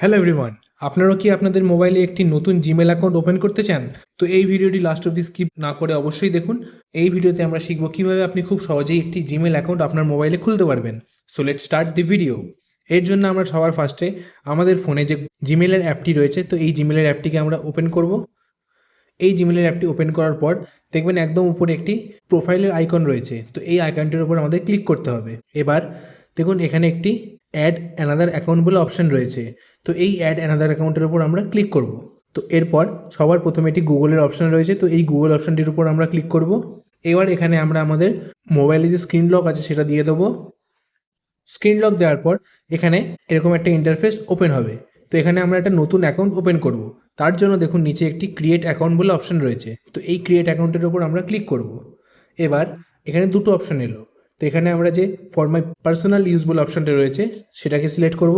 Hello everyone আপনারাও কি আপনাদের মোবাইলে একটি নতুন জিমেল অ্যাকাউন্ট ওপেন করতে চান? তো এই ভিডিওটি লাস্ট অব অব্দি স্কিপ না করে অবশ্যই দেখুন। এই ভিডিওতে আমরা শিখব কীভাবে আপনি খুব সহজেই একটি জিমেল অ্যাকাউন্ট আপনার মোবাইলে খুলতে পারবেন। So let start the video এর জন্য আমরা সবার ফার্স্টে আমাদের ফোনে যে জিমেলের অ্যাপটি রয়েছে, তো এই জিমেলের অ্যাপটিকে আমরা ওপেন করব। এই জিমেলের অ্যাপটি ওপেন করার পর দেখবেন একদম উপরে একটি প্রোফাইলের আইকন রয়েছে, তো এই আইকনটির উপর আমাদের ক্লিক করতে হবে। এবার দেখুন এখানে একটি অ্যাড অ্যানাদার অ্যাকাউন্ট বলে অপশন রয়েছে। তো এই অ্যাড অ্যানাদার অ্যাকাউন্টের উপর আমরা ক্লিক করব। তো এরপর সবার প্রথমে একটি গুগলের অপশন রয়েছে, তো এই গুগল অপশানটির উপর আমরা ক্লিক করব। এবার এখানে আমরা আমাদের মোবাইলে যে স্ক্রিন লক আছে সেটা দিয়ে দেবো। স্ক্রিন লক দেওয়ার পর এখানে এরকম একটা ইন্টারফেস ওপেন হবে। তো এখানে আমরা একটা নতুন অ্যাকাউন্ট ওপেন করব। তার জন্য দেখুন নিচে একটি ক্রিয়েট অ্যাকাউন্ট বলে অপশন রয়েছে। তো এই ক্রিয়েট অ্যাকাউন্টের উপর আমরা ক্লিক করব। এবার এখানে দুটো অপশন এলো। তো এখানে আমরা যে ফর মাই পার্সোনাল ইউজ বলে অপশনটা রয়েছে, সেটাকে সিলেক্ট করব।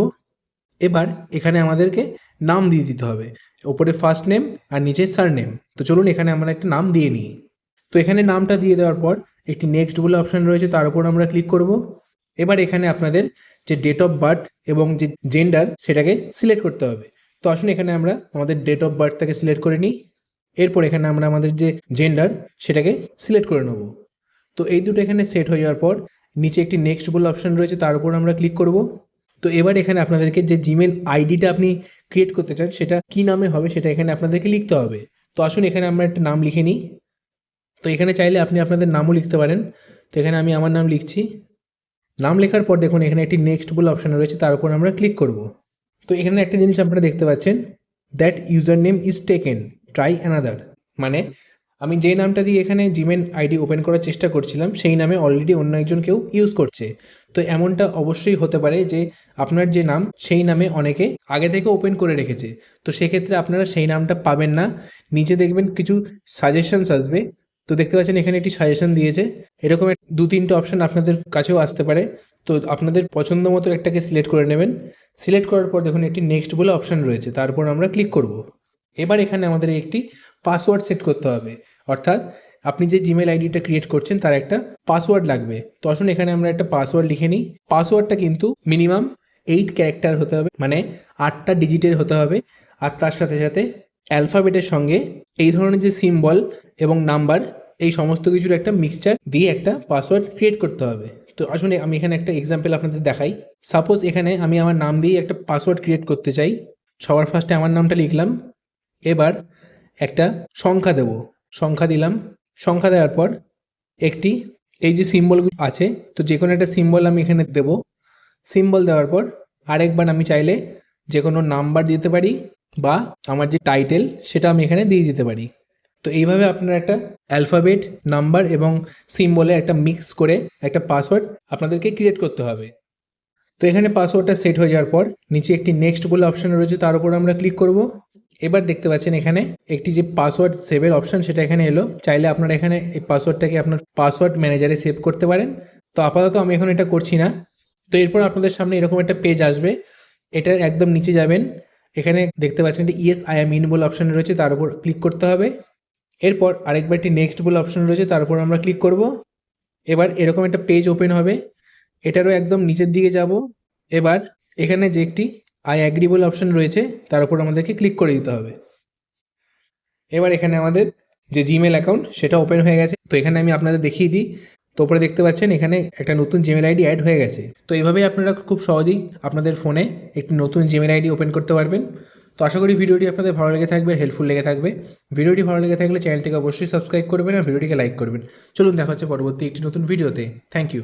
এবার এখানে আমাদেরকে নাম দিয়ে দিতে হবে। ওপরে ফার্স্ট নেম আর নিচে সার নেম তো চলুন এখানে আমরা একটা নাম দিয়ে নিই। তো এখানে নামটা দিয়ে দেওয়ার পর একটি নেক্সট বলে অপশন রয়েছে, তার উপর আমরা ক্লিক করব। এবার এখানে আপনাদের যে ডেট অফ বার্থ এবং যে জেন্ডার সেটাকে সিলেক্ট করতে হবে। তো আসুন এখানে আমরা আমাদের ডেট অফ বার্থটাকে সিলেক্ট করে নিই। এরপর এখানে আমরা আমাদের যে জেন্ডার সেটাকে সিলেক্ট করে নেব। তো এই দুটো এখানে সেট হয়ে যাওয়ার পর নিচে একটি নেক্সট বলে অপশন রয়েছে, তার উপর আমরা ক্লিক করব। তো এবার এখানে আপনাদেরকে যে জিমেল আইডিটা আপনি ক্রিয়েট করতে চান, সেটা কি নামে হবে সেটা এখানে আপনাদেরকে লিখতে হবে। তো আসুন এখানে আমরা একটা নাম লিখে নিই। তো এখানে চাইলে আপনি আপনাদের নামও লিখতে পারেন। তো এখানে আমি আমার নাম লিখছি। নাম লেখার পর দেখুন এখানে একটি নেক্সট বলে অপশন রয়েছে, তার উপর আমরা ক্লিক করব। তো এখানে একটা জিনিস আপনারা দেখতে পাচ্ছেন that user name is taken try another মানে আমি যেই নামটা দিয়ে এখানে জিমেল আইডি ওপেন করার চেষ্টা করছিলাম, সেই নামে অলরেডি অন্য একজন কেউ ইউজ করছে। তো এমনটা অবশ্যই হতে পারে যে আপনার যে নাম, সেই নামে অনেকে আগে থেকে ওপেন করে রেখেছে। তো সেক্ষেত্রে আপনারা সেই নামটা পাবেন না। নিচে দেখবেন কিছু সাজেশনস আসবে। তো দেখতে পাচ্ছেন এখানে একটি সাজেশন দিয়েছে। এরকম দু তিনটে অপশন আপনাদের কাছেও আসতে পারে। তো আপনাদের পছন্দ মতো একটাকে সিলেক্ট করে নেবেন। সিলেক্ট করার পর দেখুন একটি নেক্সট বলে অপশন রয়েছে। তারপর আমরা ক্লিক করব। এবার এখানে আমাদের একটি পাসওয়ার্ড সেট করতে হবে। অর্থাৎ আপনি যে জিমেল আইডিটা ক্রিয়েট করছেন, তার একটা পাসওয়ার্ড লাগবে। তো আসুন এখানে আমরা একটা পাসওয়ার্ড লিখে নিই। পাসওয়ার্ডটা কিন্তু মিনিমাম এইট ক্যারেক্টার হতে হবে মানে আটটা ডিজিটের হতে হবে। আর তার সাথে সাথে অ্যালফাবেটের সঙ্গে এই ধরনের যে সিম্বল এবং নাম্বার এই সমস্ত কিছুর একটা মিক্সচার দিয়ে একটা পাসওয়ার্ড ক্রিয়েট করতে হবে। তো আসুন আমি এখানে একটা এক্সাম্পল আপনাদের দেখাই। সাপোজ এখানে আমি আমার নাম দিয়ে একটা পাসওয়ার্ড ক্রিয়েট করতে চাই। সবার ফার্স্টে আমার নামটা লিখলাম। এবার একটা সংখ্যা দেব। সংখ্যা দিলাম। সংখ্যা দেওয়ার পর একটি, এই যে সিম্বলগুলো আছে, তো যে কোনো একটা সিম্বল আমি এখানে দেব। সিম্বল দেওয়ার পর আরেকবার আমি চাইলে যে কোনো নাম্বার দিতে পারি বা আমার যে টাইটেল সেটা আমি এখানে দিয়ে দিতে পারি। তো এইভাবে আপনার একটা অ্যালফাবেট নাম্বার এবং সিম্বলে একটা মিক্স করে একটা পাসওয়ার্ড আপনাদেরকে ক্রিয়েট করতে হবে। তো এখানে পাসওয়ার্ডটা সেট হয়ে যাওয়ার পর নিচে একটি নেক্সট বলে অপশন রয়েছে, তার উপর আমরা ক্লিক করব। এবার দেখতে পাচ্ছেন এখানে একটি যে পাসওয়ার্ড সেভের অপশন সেটা এখানে এলো। চাইলে আপনারা এখানে এই পাসওয়ার্ডটাকে আপনার পাসওয়ার্ড ম্যানেজারে সেভ করতে পারেন। তো আপাতত আমি এখন এটা করছি না। তো এরপর আপনাদের সামনে এরকম একটা পেজ আসবে। এটার একদম নিচে যাবেন। এখানে দেখতে পাচ্ছেন যে ইয়েস আই এম ইন বলে অপশন রয়েছে, তার উপর ক্লিক করতে হবে। এরপর আরেকবার একটি নেক্সট বলে অপশন রয়েছে, তার উপর আমরা ক্লিক করব। এবার এরকম একটা পেজ ওপেন হবে। এটারও একদম নিচের দিকে যাব। এবার এখানে যে একটি আই অ্যাগ্রি বলে অপশন রয়েছে, তার উপর আমাদেরকে ক্লিক করে দিতে হবে। এবার এখানে আমাদের যে জিমেল অ্যাকাউন্ট সেটা ওপেন হয়ে গেছে। তো এখানে আমি আপনাদের দেখিয়ে দিই। তো উপরে দেখতে পাচ্ছেন, এখানে একটা নতুন জিমেল আইডি অ্যাড হয়ে গেছে। তো এইভাবেই আপনারা খুব সহজেই আপনাদের ফোনে একটি নতুন জিমেল আইডি ওপেন করতে পারবেন। তো আশা করি ভিডিওটি আপনাদের ভালো লেগে থাকবে হেল্পফুল লেগে থাকবে। ভিডিওটি ভালো লেগে থাকলে চ্যানেলটিকে অবশ্যই সাবস্ক্রাইব করবেন আর ভিডিওটিকে লাইক করবেন। চলুন দেখা হচ্ছে পরবর্তী একটি নতুন ভিডিওতে থ্যাংক ইউ